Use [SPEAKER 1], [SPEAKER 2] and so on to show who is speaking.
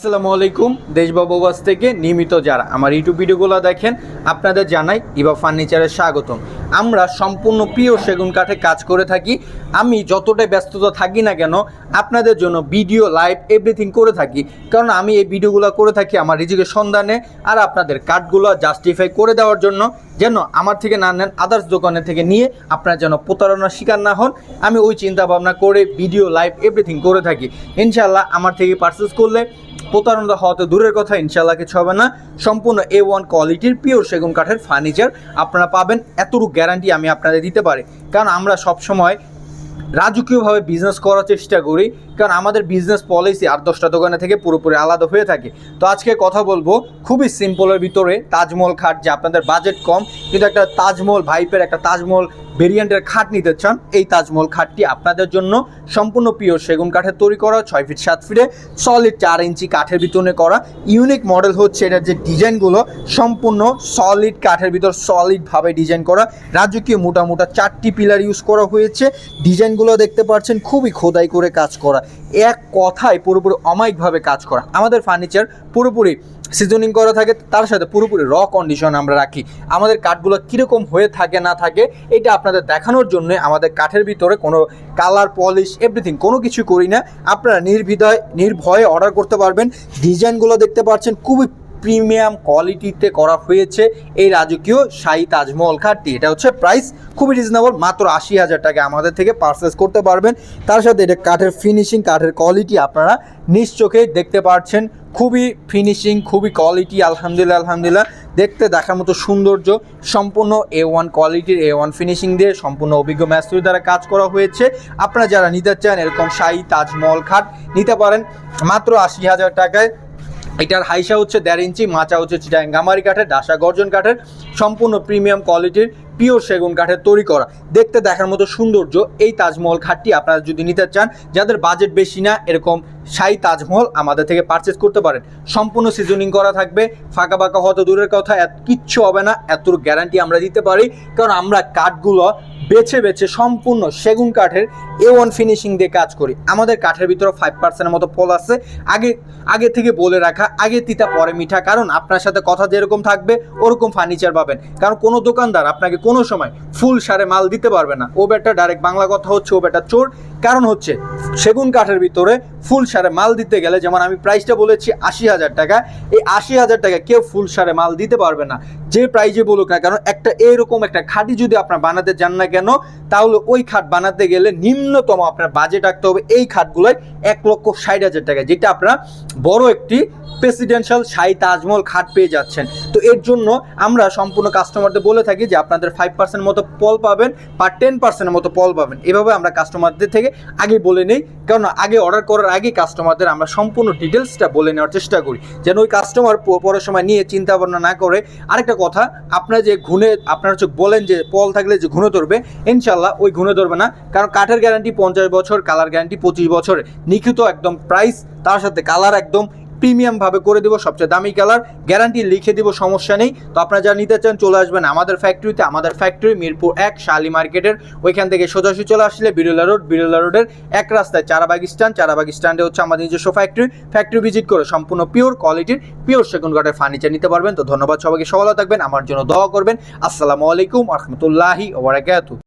[SPEAKER 1] আসসালামু আলাইকুম দেশবাবুবাস থেকে নিয়মিত যারা আমার ইউটিউব ভিডিওগুলো দেখেন, আপনাদের জানাই ইবা ফার্নিচারের স্বাগতম। আমরা সম্পূর্ণ প্রিয় সেগুন কাঠে কাজ করে থাকি। আমি যতটাই ব্যস্ততা থাকি না কেন, আপনাদের জন্য ভিডিও লাইভ এভরিথিং করে থাকি। কারণ আমি এই ভিডিওগুলো করে থাকি আমার রিজিকের সন্ধানে আর আপনাদের কাঠগুলো জাস্টিফাই করে দেওয়ার জন্য। যেন আমার থেকে না নেন আদার্স দোকানে থেকে নিয়ে আপনারা যেন প্রতারণার শিকার না হন। আমি ওই চিন্তা ভাবনা করে ভিডিও লাইভ এভরিথিং করে থাকি। ইনশাল্লাহ আমার থেকে পারচেস করলে প্রতারণা হওয়াতে দূরের কথা ইনশাল্লাহ কিছু হবে না। সম্পূর্ণ এ ওয়ান কোয়ালিটির পিওর সেগুন কাঠের ফার্নিচার আপনারা পাবেন। এতটুকু গ্যারান্টি আমি আপনাদের দিতে পারি। কারণ আমরা সবসময় রাজকীয়ভাবে বিজনেস করার চেষ্টা করি। কারণ আমাদের বিজনেস পলিসি আর দশটা দোকানে থেকে পুরোপুরি আলাদা হয়ে থাকে। তো আজকে কথা বলব খুবই সিম্পলের ভিতরে তাজমহল খাট, যে আপনাদের বাজেট কম, কিন্তু একটা তাজমহল ভাইপের একটা তাজমহল ভেরিয়েন্টের খাট নিতে চান, এই তাজমহল খাটটি আপনাদের জন্য সম্পূর্ণ পিওর সেগুন কাঠের তৈরি করা, ছয় ফিট সাত ফিটে সলিড চার ইঞ্চি কাঠের ভিতরে করা। ইউনিক মডেল হচ্ছে এটার যে ডিজাইনগুলো সম্পূর্ণ সলিড কাঠের ভিতর সলিডভাবে ডিজাইন করা। রাজকীয় মোটা মোটা চারটি পিলার ইউজ করা হয়েছে। ডিজাইনগুলো দেখতে পাচ্ছেন, খুবই খোদাই করে কাজ করা। এক কথায় পুরোপুরি অমায়িকভাবে কাজ করা। আমাদের ফার্নিচার পুরোপুরি সিজনিং করা থাকে, তার সাথে পুরোপুরি র কন্ডিশন আমরা রাখি। আমাদের কাঠগুলো কীরকম হয়ে থাকে, না থাকে, এটা আপনাদের দেখানোর জন্য আমাদের কাঠের ভিতরে কোনো কালার পলিশ এভরিথিং কোনো কিছু করি না। আপনারা নির্বিধয় নির্ভয়ে অর্ডার করতে পারবেন। ডিজাইনগুলো দেখতে পাচ্ছেন, খুবই প্রিমিয়াম কোয়ালিটিতে করা হয়েছে এই রাজকীয় শাহী তাজমহল খাটটি এটা হচ্ছে প্রাইস খুবই রিজনেবল মাত্র আশি হাজার টাকা আমাদের থেকে পারচেস করতে পারবেন। তার সাথে এটা কাঠের ফিনিশিং কাঠের কোয়ালিটি আপনারা নিজ চোখে দেখতে পাচ্ছেন খুবই ফিনিশিং খুবই কোয়ালিটি আলহামদুলিল্লাহ আলহামদুলিল্লাহ। দেখতে, দেখার মতো সৌন্দর্য সম্পূর্ণ এ ওয়ান কোয়ালিটির এ ওয়ান ফিনিশিং দিয়ে সম্পূর্ণ অভিজ্ঞ ম্যাস্ত্রীর দ্বারা কাজ করা হয়েছে। আপনারা যারা নিতে চান এরকম শাহী তাজমহল খাট নিতে পারেন। মাত্র আশি হাজার টাকায় এটার হাইসা হচ্ছে দেড় ইঞ্চি, মাচা হচ্ছে চিটাং গামারি কাঠের, ডাসা গর্জন কাঠের, সম্পূর্ণ প্রিমিয়াম কোয়ালিটির পিওর সেগুন কাঠের তৈরি করা। দেখতে দেখার মতো সৌন্দর্য এই তাজমহল খাটটি আপনারা যদি নিতে চান, যাদের বাজেট বেশি না, এরকম শাহী তাজমহল আমাদের থেকে পারচেস করতে পারেন। সম্পূর্ণ সিজনিং করা থাকবে, ফাঁকা ফাঁকা হয়তো দূরের কথা, এত কিচ্ছু হবে না এত গ্যারান্টি আমরা দিতে পারি। কারণ আমরা কাঠগুলো বেছে বেছে সম্পূর্ণ সেগুন কাঠের এ ওয়ান ফিনিশিং দিয়ে কাজ করি। আমাদের কাঠের ভিতরে ফাইভ পার্সেন্টের মতো পল আছে। আগে আগে থেকে বলে রাখা, আগে তিতা, পরে মিঠা। কারণ আপনার সাথে কথা যেরকম থাকবে, ওরকম ফার্নিচার পাবেন। কারণ কোনো দোকানদার আপনাকে কোনো সময় ফুল সারে মাল দিতে পারবে না। ও বেটা ডাইরেক্ট বাংলা কথা হচ্ছে, ও বেটা চোর। কারণ হচ্ছে, সেগুন কাঠের ভিতরে ফুল সারে মাল দিতে গেলে, যেমন আমি প্রাইসটা বলেছি আশি হাজার টাকা, এই আশি হাজার টাকা কেউ ফুল সারে মাল দিতে পারবে না। যে প্রাইজে বলুক না কারণ একটা এরকম একটা খাঁটি যদি আপনার বানাতে যান না কেন, তাহলে ওই খাট বানাতে গেলে নিম্নতম আপনার বাজেট রাখতে হবে এই খাটগুলোয় এক লক্ষ ষাট হাজার টাকা যেটা আপনারা বড় একটি প্রেসিডেন্সিয়াল শাহী তাজমহল খাট পেয়ে যাচ্ছেন। তো এর জন্য আমরা সম্পূর্ণ কাস্টমারদের বলে থাকি যে আপনাদের ফাইভ পার্সেন্ট মতো পল পাবেন বা টেন পার্সেন্টের মতো পল পাবেন। এভাবে আমরা কাস্টমারদের থেকে আগে বলে নেই কারণ আগে অর্ডার করার আগে কাস্টমারদের আমরা সম্পূর্ণ ডিটেলসটা বলে নেওয়ার চেষ্টা করি। যেন ওই কাস্টমার পরের সময় নিয়ে চিন্তা ভাবনা না করে। আরেকটা কথা, আপনার যে ঘুনে আপনার হচ্ছে বলেন যে পল থাকলে যে ঘুনে ধরবে ইনশাল্লাহ ওই ঘুনে ধরবে না। কারণ কাঠের গ্যারান্টি পঞ্চাশ বছর কালার গ্যারান্টি পঁচিশ বছর। নিখিত একদম প্রাইস তার সাথে কালার একদম প্রিমিয়াম ভাবে করে দেবো, সবচেয়ে দামি কালার গ্যারান্টি লিখে দিব, সমস্যা নেই। তো আপনারা যারা নিতে চান, চলে আসবেন আমাদের ফ্যাক্টরিতে আমাদের ফ্যাক্টরি মিরপুর এক, শালি মার্কেটের। ওইখান থেকে সোজাসুজি চলে আসলে বিরলা রোড, বিরলা রোডের এক রাস্তায় চারাবাগ স্ট্যান্ড চারাবাগ স্ট্যান্ডে হচ্ছে আমাদের নিজস্ব ফ্যাক্টরি ফ্যাক্টরি ভিজিট করে সম্পূর্ণ পিওর কোয়ালিটির পিওর সেগুন কাঠের ফার্নিচার নিতে পারবেন। তো ধন্যবাদ সবাইকে সফল থাকবেন, আমার জন্য দোয়া করবেন। আসসালামু আলাইকুম রহমতুল্লাহি ওবরাকাতু